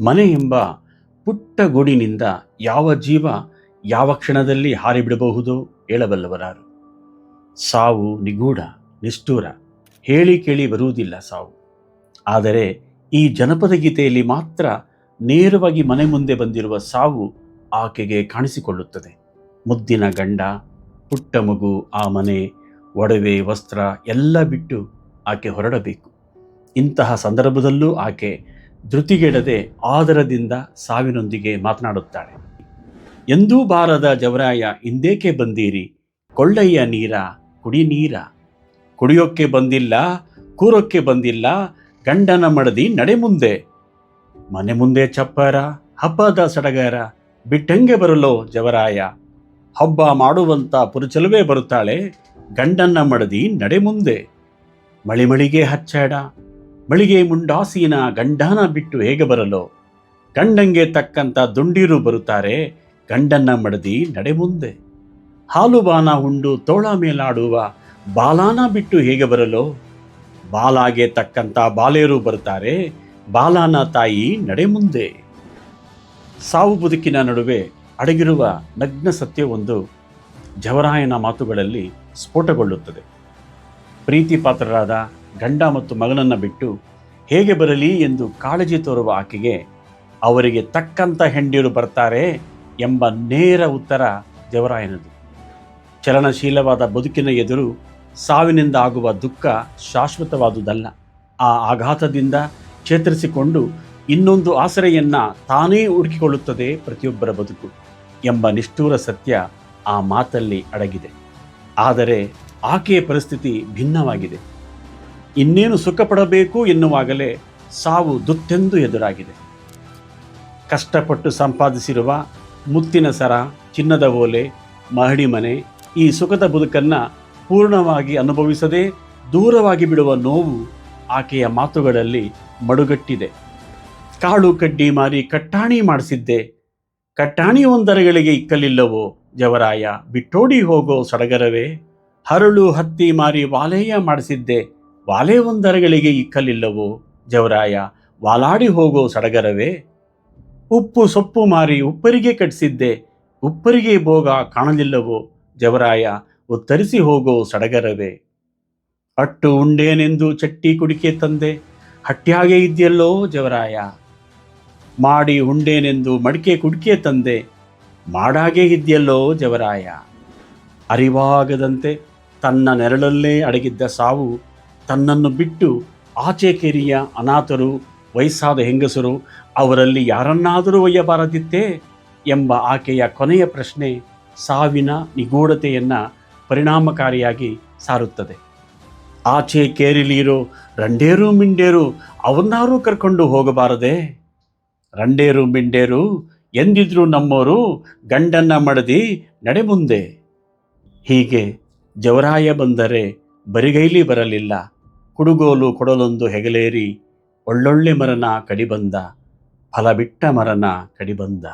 ಮನೆ ಎಂಬ ಪುಟ್ಟ ಗೂಡಿನಿಂದ ಯಾವ ಜೀವ ಯಾವ ಕ್ಷಣದಲ್ಲಿ ಹಾರಿಬಿಡಬಹುದು ಹೇಳಬಲ್ಲವರಾರು. ಸಾವು ನಿಗೂಢ, ನಿಷ್ಠೂರ, ಹೇಳಿ ಕೇಳಿ ಬರುವುದಿಲ್ಲ ಸಾವು. ಆದರೆ ಈ ಜನಪದ ಗೀತೆಯಲ್ಲಿ ಮಾತ್ರ ನೇರವಾಗಿ ಮನೆ ಮುಂದೆ ಬಂದಿರುವ ಸಾವು ಆಕೆಗೆ ಕಾಣಿಸಿಕೊಳ್ಳುತ್ತದೆ. ಮುದ್ದಿನ ಗಂಡ, ಪುಟ್ಟ ಮಗು ಆ ಮನೆ, ಒಡವೆ, ವಸ್ತ್ರ ಎಲ್ಲ ಬಿಟ್ಟು ಆಕೆ ಹೊರಡಬೇಕು. ಇಂತಹ ಸಂದರ್ಭದಲ್ಲೂ ಆಕೆ ಧೃತಿಗೆಡದೆ ಆದರದಿಂದ ಸಾವಿನೊಂದಿಗೆ ಮಾತನಾಡುತ್ತಾಳೆ. ಎಂದೂ ಬಾರದ ಜವರಾಯ ಹಿಂದೇಕೆ ಬಂದೀರಿ? ಕೊಳ್ಳಯ್ಯ ನೀರ, ಕುಡಿ ನೀರ. ಕುಡಿಯೋಕ್ಕೆ ಬಂದಿಲ್ಲ ಕೂರೋಕ್ಕೆ ಬಂದಿಲ್ಲ, ಗಂಡನ ಮಡದಿ ನಡೆ ಮುಂದೆ ಮನೆ ಮುಂದೆ ಚಪ್ಪರ, ಹಬ್ಬದ ಸಡಗರ, ಬಿಟ್ಟಂಗೆ ಬರಲೋ ಜವರಾಯ. ಹಬ್ಬ ಮಾಡುವಂತ ಪುರುಚಲವೇ ಬರುತ್ತಾಳೆ ಗಂಡನ್ನ ಮಡದಿ ನಡೆ ಮುಂದೆ ಮಳಿಮಳಿಗೆ ಹಚ್ಚಾಡ ಮಳಿಗೆ ಮುಂಡಾಸಿನ ಗಂಡನ ಬಿಟ್ಟು ಹೇಗೆ ಬರಲೋ? ಗಂಡಂಗೆ ತಕ್ಕಂತ ದುಂಡೀರು ಬರುತ್ತಾರೆ, ಗಂಡನ್ನ ಮಡದಿ ನಡೆ ಮುಂದೆ ಹಾಲು ಬಾನ ಉಂಡು ತೋಳ ಮೇಲಾಡುವ ಬಾಲಾನ ಬಿಟ್ಟು ಹೇಗೆ ಬರಲೋ? ಬಾಲಾಗೆ ತಕ್ಕಂತ ಬಾಲೆಯರು ಬರ್ತಾರೆ ಬಾಲಾನ ತಾಯಿ ನಡೆ ಮುಂದೆ ಸಾವು ಬದುಕಿನ ನಡುವೆ ಅಡಗಿರುವ ನಗ್ನ ಸತ್ಯ ಒಂದು ಜವರಾಯನ ಮಾತುಗಳಲ್ಲಿ ಸ್ಫೋಟಗೊಳ್ಳುತ್ತದೆ. ಪ್ರೀತಿ ಪಾತ್ರರಾದ ಗಂಡ ಮತ್ತು ಮಗನನ್ನು ಬಿಟ್ಟು ಹೇಗೆ ಬರಲಿ ಎಂದು ಕಾಳಜಿ ತೋರುವ ಆಕೆಗೆ ಅವರಿಗೆ ತಕ್ಕಂಥ ಹೆಂಡಿರು ಬರ್ತಾರೆ ಎಂಬ ನೇರ ಉತ್ತರ ದೇವರಾಯನದು. ಚಲನಶೀಲವಾದ ಬದುಕಿನ ಎದುರು ಸಾವಿನಿಂದ ಆಗುವ ದುಃಖ ಶಾಶ್ವತವಾದುದಲ್ಲ. ಆ ಆಘಾತದಿಂದ ಚೇತರಿಸಿಕೊಂಡು ಇನ್ನೊಂದು ಆಸರೆಯನ್ನು ತಾನೇ ಹುಡುಕಿಕೊಳ್ಳುತ್ತದೆ ಪ್ರತಿಯೊಬ್ಬರ ಬದುಕು ಎಂಬ ನಿಷ್ಠೂರ ಸತ್ಯ ಆ ಮಾತಲ್ಲಿ ಅಡಗಿದೆ. ಆದರೆ ಆಕೆಯ ಪರಿಸ್ಥಿತಿ ಭಿನ್ನವಾಗಿದೆ. ಇನ್ನೇನು ಸುಖಪಡಬೇಕು ಎನ್ನುವಾಗಲೇ ಸಾವು ದುತ್ತೆಂದು ಎದುರಾಗಿದೆ. ಕಷ್ಟಪಟ್ಟು ಸಂಪಾದಿಸಿರುವ ಮುತ್ತಿನ ಸರ, ಚಿನ್ನದ ಓಲೆ ಮಹಡಿ ಮನೆ ಈ ಸುಖದ ಬದುಕನ್ನು ಪೂರ್ಣವಾಗಿ ಅನುಭವಿಸದೆ ದೂರವಾಗಿ ಬಿಡುವ ನೋವು ಆಕೆಯ ಮಾತುಗಳಲ್ಲಿ ಮಡುಗಟ್ಟಿದೆ. ಕಾಳು ಕಡ್ಡಿ ಮಾರಿ ಕಟ್ಟಾಣಿ ಮಾಡಿಸಿದ್ದೆ. ಕಟ್ಟಾಣಿ ಒಂದರಗಳಿಗೆ ಇಕ್ಕಲಿಲ್ಲವೋ ಜವರಾಯ, ಬಿಟ್ಟೋಡಿ ಹೋಗೋ ಸಡಗರವೇ? ಹರಳು ಹತ್ತಿ ಮಾರಿ ವಾಲೆಯ ಮಾಡಿಸಿದ್ದೆ. ವಾಲೆ ಒಂದರಗಳಿಗೆ ಇಕ್ಕಲಿಲ್ಲವೋ ಜವರಾಯ, ವಾಲಾಡಿ ಹೋಗೋ ಸಡಗರವೇ? ಉಪ್ಪು ಸೊಪ್ಪು ಮಾರಿ ಉಪ್ಪರಿಗೆ ಕಟ್ಟಿಸಿದ್ದೆ ಉಪ್ಪರಿಗೆ ಭೋಗ ಕಾಣಲಿಲ್ಲವೋ ಜವರಾಯ, ಉತ್ತರಿಸಿ ಹೋಗೋ ಸಡಗರವೇ? ಅಟ್ಟು ಉಂಡೇನೆಂದು ಚಟ್ಟಿ ಕುಡಿಕೆ ತಂದೆ, ಹಟ್ಯಾಗೆ ಇದೆಯಲ್ಲೋ ಜವರಾಯ? ಮಾಡಿ ಉಂಡೇನೆಂದು ಮಡಿಕೆ ಕುಡಿಕೆ ತಂದೆ, ಮಾಡಾಗೆ ಇದೆಯಲ್ಲೋ ಜವರಾಯ? ಅರಿವಾಗದಂತೆ ತನ್ನ ನೆರಳಲ್ಲೇ ಅಡಗಿದ್ದ ಸಾವು ತನ್ನನ್ನು ಬಿಟ್ಟು ಆಚೆ ಕೆರಿಯ ಅನಾಥರು, ವಯಸ್ಸಾದ ಹೆಂಗಸರು, ಅವರಲ್ಲಿ ಯಾರನ್ನಾದರೂ ಒಯ್ಯಬಾರದಿತ್ತೇ ಎಂಬ ಆಕೆಯ ಕೊನೆಯ ಪ್ರಶ್ನೆ ಸಾವಿನ ನಿಗೂಢತೆಯನ್ನು ಪರಿಣಾಮಕಾರಿಯಾಗಿ ಸಾರುತ್ತದೆ. ಆಚೆ ಕೇರಿಲಿರೋ ರಂಡೇರು ಮಿಂಡೇರು ಅವನ್ನಾರೂ ಕರ್ಕೊಂಡು ಹೋಗಬಾರದೆ? ರಂಡೇರು ಮಿಂಡೇರು ಎಂದಿದ್ರು ನಮ್ಮೋರು ಗಂಡನ್ನ ಮಡದಿ ನಡೆ ಮುಂದೆ ಹೀಗೆ ಜವರಾಯ ಬಂದರೆ ಬರಿಗೈಲಿ ಬರಲಿಲ್ಲ. ಕುಡುಗೋಲು ಕೊಡಲೊಂದು ಹೆಗಲೇರಿ ಒಳ್ಳೊಳ್ಳೆ ಮರನ ಕಡಿಬಂದ ಫಲ ಬಿಟ್ಟ ಮರನ ಕಡಿಬಂದ.